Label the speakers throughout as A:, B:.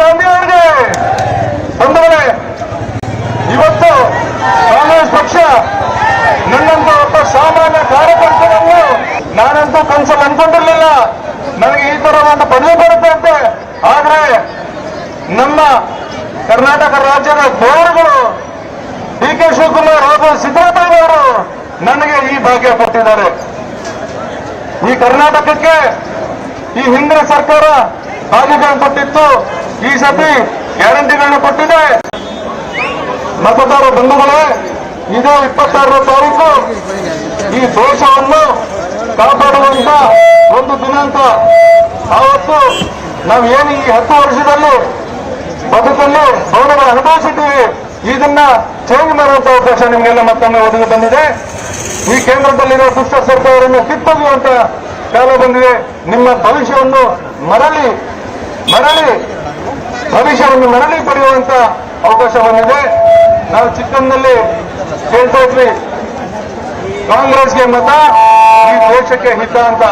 A: ಗಾಂಧಿ ಅವರಿಗೆ ಬಂಧುಗಳೇ, ಇವತ್ತು ಕಾಂಗ್ರೆಸ್ ಪಕ್ಷ ನನ್ನಂತ ಒಬ್ಬ ಸಾಮಾನ್ಯ ಕಾರ್ಯಕರ್ತರನ್ನು ನಾನಂತೂ ಕನ್ಸಲ್ಲಿ ಅನ್ಕೊಂಡಿರ್ಲಿಲ್ಲ ನನಗೆ ಈ ತರ ಒಂದು ಪದವಿ ಬರುತ್ತೆ ಅಂತೆ. ಆದ್ರೆ ನಮ್ಮ ಕರ್ನಾಟಕ ರಾಜ್ಯದ ಗೌರವರು ಡಿ ಕೆ ಶಿವಕುಮಾರ್ ಹಾಗೂ ಸಿದ್ದರಾಮಯ್ಯನವರು ನನಗೆ ಈ ಭಾಗ್ಯ ಕೊಟ್ಟಿದ್ದಾರೆ. ಈ ಕರ್ನಾಟಕಕ್ಕೆ ಈ ಹಿಂದಿನ ಸರ್ಕಾರ ಭಾಗ್ಯಗಳನ್ನು ಕೊಟ್ಟಿತ್ತು. ಈ ಸತಿ ಗ್ಯಾರಂಟಿಗಳನ್ನು ಕೊಟ್ಟಿದೆ. ಮತದಾರ ಬಂಧುಗಳೇ ಇದು ಇಪ್ಪತ್ತಾರನೇ ತಾರೀಕು ಈ ದೋಷವನ್ನು ಕಾಪಾಡುವಂತ ಒಂದು ದಿನಾಂಕ. ಆವತ್ತು ನಾವು ಏನು ಈ ಹತ್ತು ವರ್ಷದಲ್ಲಿ ಬದುಕಲ್ಲಿ ಗೌರವ ಅನುಭವಿಸಿದ್ದೀವಿ. ಇದನ್ನ ಚೇಂಜ್ ಮಾಡುವಂತ ಅವಕಾಶ ನಿಮಗೆಲ್ಲ ಮತ್ತೊಮ್ಮೆ ಒದಗಿ ಬಂದಿದೆ. ಈ ಕೇಂದ್ರದಲ್ಲಿರೋ ದುಷ್ಟ ಸರ್ಕಾರವನ್ನು ಕಿತ್ತೊಗೆಯುವಂತ ಕಾಲ ಬಂದಿದೆ. ನಿಮ್ಮ ಭವಿಷ್ಯವನ್ನು ಮರಳಿ ಮರಳಿ ಭವಿಷ್ಯವನ್ನು ಮರಳಿ ಪಡೆಯುವಂತ ಅವಕಾಶ ಬಂದಿದೆ ನಾವು ಚಿಕ್ಕಂದಲ್ಲಿ ಹೇಳ್ತಾ ಇದ್ವಿ, ಕಾಂಗ್ರೆಸ್ಗೆ ಮತ, ಈ ದೇಶಕ್ಕೆ ಹಿತ ಅಂತ.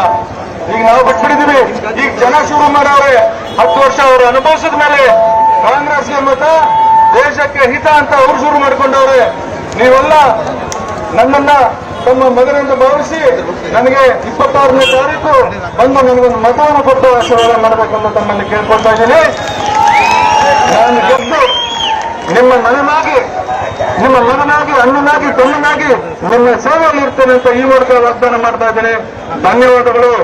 A: ಈಗ ನಾವು ಬಿಟ್ಬಿಡಿದೀವಿ ಈಗ ಜನ ಶುರು ಮಾಡವ್ರೆ ಹತ್ತು ವರ್ಷ ಅವರು ಅನುಭವಿಸಿದ ಮೇಲೆ ಕಾಂಗ್ರೆಸ್ಗೆ ಮತ, ದೇಶಕ್ಕೆ ಹಿತ ಅಂತ ಅವರು ಶುರು ಮಾಡಿಕೊಂಡವ್ರೆ. ನೀವೆಲ್ಲ ನನ್ನನ್ನ ತಮ್ಮ ಮಗನೆಂದು ಭಾವಿಸಿ ನನಗೆ ಇಪ್ಪತ್ತಾರನೇ ತಾರೀಕು ಬಂದು ನನಗೊಂದು ಮತವನ್ನು ಕೊಟ್ಟು ಆಶೀರ್ವಾದ ಮಾಡಬೇಕೆಂದು ತಮ್ಮಲ್ಲಿ ಕೇಳ್ಕೊಳ್ತಾ ಇದ್ದೀನಿ. ನಿಮ್ಮ ಮನನಾಗಿ, ನಿಮ್ಮ ಮಗನಾಗಿ, ಅಣ್ಣನಾಗಿ, ತಮ್ಮನಾಗಿ, ನಿಮ್ಮ ಸೇವೆಯಲ್ಲಿ ಇರ್ತೇನೆ ಅಂತ ಈ ಮೂಲಕ ವಾಗ್ದಾನ ಮಾಡ್ತಾ ಇದ್ದೇನೆ. ಧನ್ಯವಾದಗಳು.